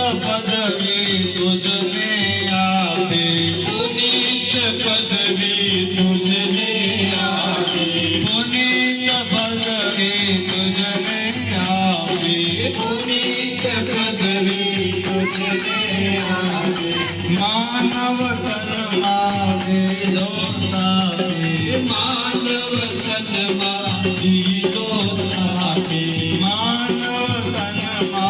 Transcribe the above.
પદવી તુજને આપે પુનિત પદવી તુજને આપે પુનિત પદવી તુજને આપે પુનિત પદવી તુજને આપે માનવ તનમાં ભેદો સાથે માનવ માનવ તનમાં